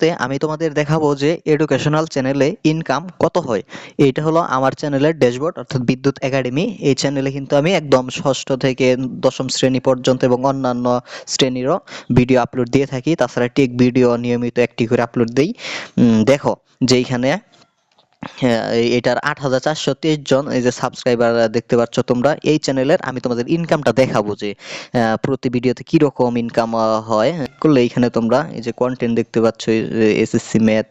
ভিডিওতে আমি তোমাদের দেখাবো যে এডুকেশনাল চ্যানেলে ইনকাম কত হয়। এইটা হলো আমার চ্যানেলের ড্যাশবোর্ড অর্থাৎ বিদ্যুৎ একাডেমি। এই চ্যানেলে কিন্তু আমি একদম ষষ্ঠ থেকে দশম শ্রেণি পর্যন্ত এবং অন্যান্য শ্রেণীরও ভিডিও আপলোড দিয়ে থাকি। তাছাড়া টেক ভিডিও নিয়মিত একটি করে আপলোড দিই। দেখো যে এইখানে হ্যাঁ, এটার আট হাজার চারশো তেইশ জন এই যে সাবস্ক্রাইবার দেখতে পাচ্ছ তোমরা এই চ্যানেলের আমি তোমাদের ইনকামটা দেখাবো যে প্রতি ভিডিওতে কীরকম ইনকাম হয়। করলে এইখানে তোমরা এই যে কন্টেন্ট দেখতে পাচ্ছ এসএসসি ম্যাথ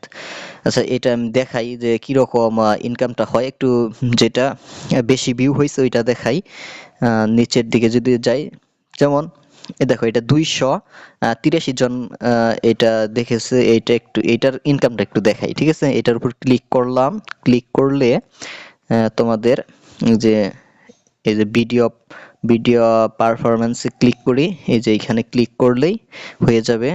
আচ্ছা এটা আমি দেখাই যে কীরকম ইনকামটা হয়। একটু যেটা বেশি ভিউ হয়েছে ওইটা দেখাই। নিচের দিকে যদি যাই যেমন দেখো, এটা দুইশো তিরাশি জন এটা দেখেছে এটা একটু এটার ইনকামটা একটু দেখাই, ঠিক আছে? এটার উপর ক্লিক করলাম ক্লিক করলে তোমাদের যে, এই যে ভিডিও ভিডিও পারফরমেন্সে ক্লিক করি, এই যে এখানে ক্লিক করলেই হয়ে যাবে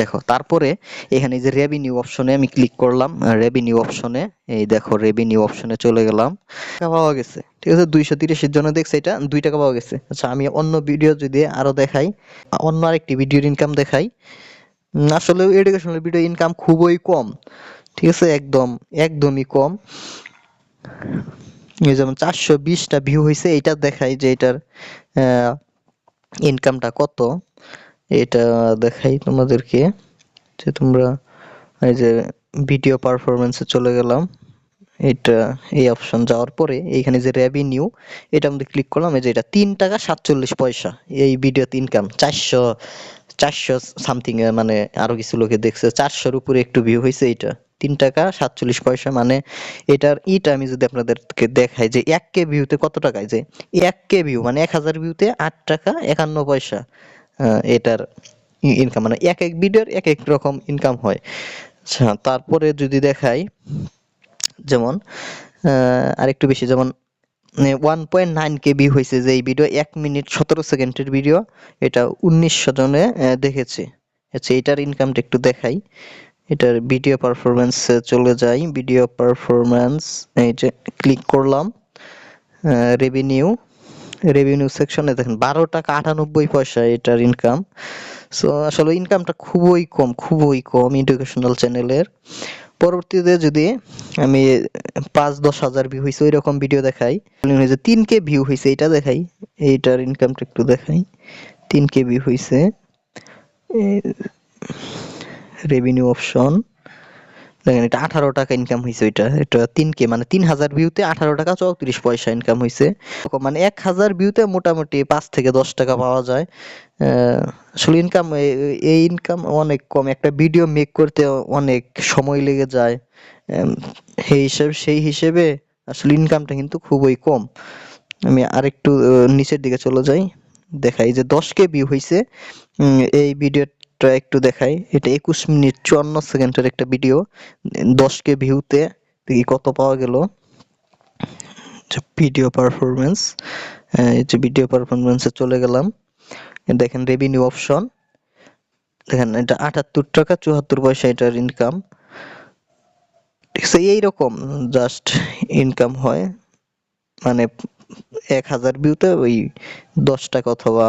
দেখো, তারপরে এখানে যে রেভিনিউ অপশনে আমি ক্লিক করলাম রেভিনিউ অপশনে এই দেখো রেভিনিউ অপশনে চলে গেলাম। পাওয়া গেছে, ঠিক আছে? দুইশো তিরিশের জন্য দেখছে এটা, দুই টাকা পাওয়া গেছে। আচ্ছা আমি অন্য ভিডিও যদি আরও দেখাই, অন্য আরেকটি ভিডিওর ইনকাম দেখাই। আসলে এডুকেশনাল ভিডিও ইনকাম খুবই কম, ঠিক আছে? একদম, একদমই কম। যেমন চারশো বিশটা ভিউ হয়েছে এটা দেখাই যে এটার ইনকামটা কত। এটা দেখাই তোমাদেরকে যে তোমরা এই যে ভিডিও পারফরমেন্সে চলে গেলাম। এটা এই অপশন যাওয়ার পরে এইখানে যে রেভিনিউ এটা মধ্যে ক্লিক করলাম, এই যে এটা তিন টাকা সাতচল্লিশ পয়সা। এই ভিডিওতে ইনকাম চারশো চারশো সামথিং মানে আরও কিছু লোকে দেখছে, চারশোর উপরে একটু ভিউ হয়েছে এটা তিন টাকা সাতচল্লিশ পয়সা মানে এটার ইটা আমি যদি আপনাদেরকে দেখাই যে এক কে ভিউতে কত টাকায়? যে এক কে ভিউ মানে এক হাজার ভিউতে আট টাকা একান্ন পয়সা। এটার ইনকাম মানে এক এক ভিডিওর এক এক রকম ইনকাম হয়। আচ্ছা তারপরে যদি দেখাই, যেমন আরেকটু বেশি, যেমন one point nine K view হয়েছে যে এই ভিডিও এক মিনিট সতেরো সেকেন্ডের ভিডিও এটা উনিশশো জনে দেখেছে। আচ্ছা এটার ইনকামটা একটু দেখাই। এটার ভিডিও পারফরমেন্স চলে যাই। ভিডিও পারফরমেন্স এই যে ক্লিক করলাম রেভিনিউ রেভিনিউ সেকশনে দেখেন, বারো টাকা আটানব্বই পয়সা এটার ইনকাম সো আসলে ইনকামটা খুবই কম খুবই কম এডুকেশনাল চ্যানেলের পরবর্তীতে যদি আমি পাঁচ দশ হাজার ভিউ হয়েছে ওই রকম ভিডিও দেখাই। যে তিন কে ভিউ হয়েছে এটা দেখাই। এইটার ইনকামটা একটু দেখাই। তিন কে ভিউ হয়েছে রেভিনিউ অপশন দেখেন এটা আঠারো টাকা ইনকাম হয়েছে ওইটা। এটা তিন কে মানে তিন হাজার ভিউতে আঠারো টাকা চৌত্রিশ পয়সা ইনকাম হয়েছে মানে এক হাজার ভিউতে মোটামুটি পাঁচ থেকে দশ টাকা পাওয়া যায়। আসলে ইনকাম এই ইনকাম অনেক কম। একটা ভিডিও মেক করতে অনেক সময় লেগে যায়। সেই হিসেবে সেই হিসেবে আসলে ইনকামটা কিন্তু খুবই কম। আমি আরেকটু নিচের দিকে চলে যাই। দেখাই যে দশ কে ভিউ হয়েছে এই ভিডিওটা একটু দেখাই। এটা একুশ মিনিট চুয়ান্ন সেকেন্ডের একটা ভিডিও। দশ কে ভিউতে দেখি কত পাওয়া গেল। ভিডিও পারফরমেন্স এই যে ভিডিও পারফরমেন্সে চলে গেলাম। দেখেন রেভিনিউ অপশন দেখেন, এটা আটাত্তর টাকা, চুয়াত্তর পয়সা এটার ইনকাম এইরকম জাস্ট ইনকাম হয়। মানে এক হাজার ভিউতে ওই দশ টাকা অথবা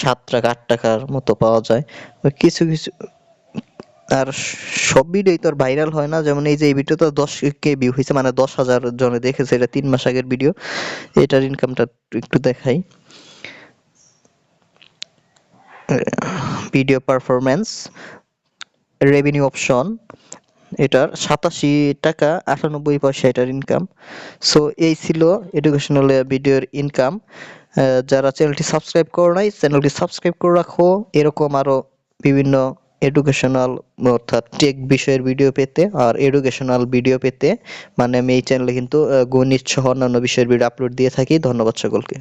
সাত টাকা, আট টাকার মতো পাওয়া যায়। কিছু কিছু, আর সব ভিডিওই তো ভাইরাল হয় না। যেমন এই যে এই ভিডিওটা দশ কে ভিউ হয়েছে মানে দশ হাজার জনে দেখেছে, এটা তিন মাস আগের ভিডিও এটার ইনকামটা একটু দেখাই। ভিডিও পারফরমেন্স রেভিনিউ অপশন এটার সাতাশি টাকা, আটানব্বই পয়সা এটার ইনকাম সো এই ছিল এডুকেশনাল ভিডিওর ইনকাম যারা চ্যানেলটি সাবস্ক্রাইব করো নাই চ্যানেলটি সাবস্ক্রাইব করে রাখো। এরকম আরও বিভিন্ন এডুকেশনাল অর্থাৎ টেক বিষয়ের ভিডিও পেতে আর এডুকেশনাল ভিডিও পেতে। মানে আমি এই চ্যানেলে কিন্তু গণিত সহ অন্যান্য বিষয়ের ভিডিও আপলোড দিয়ে থাকি। ধন্যবাদ সকলকে।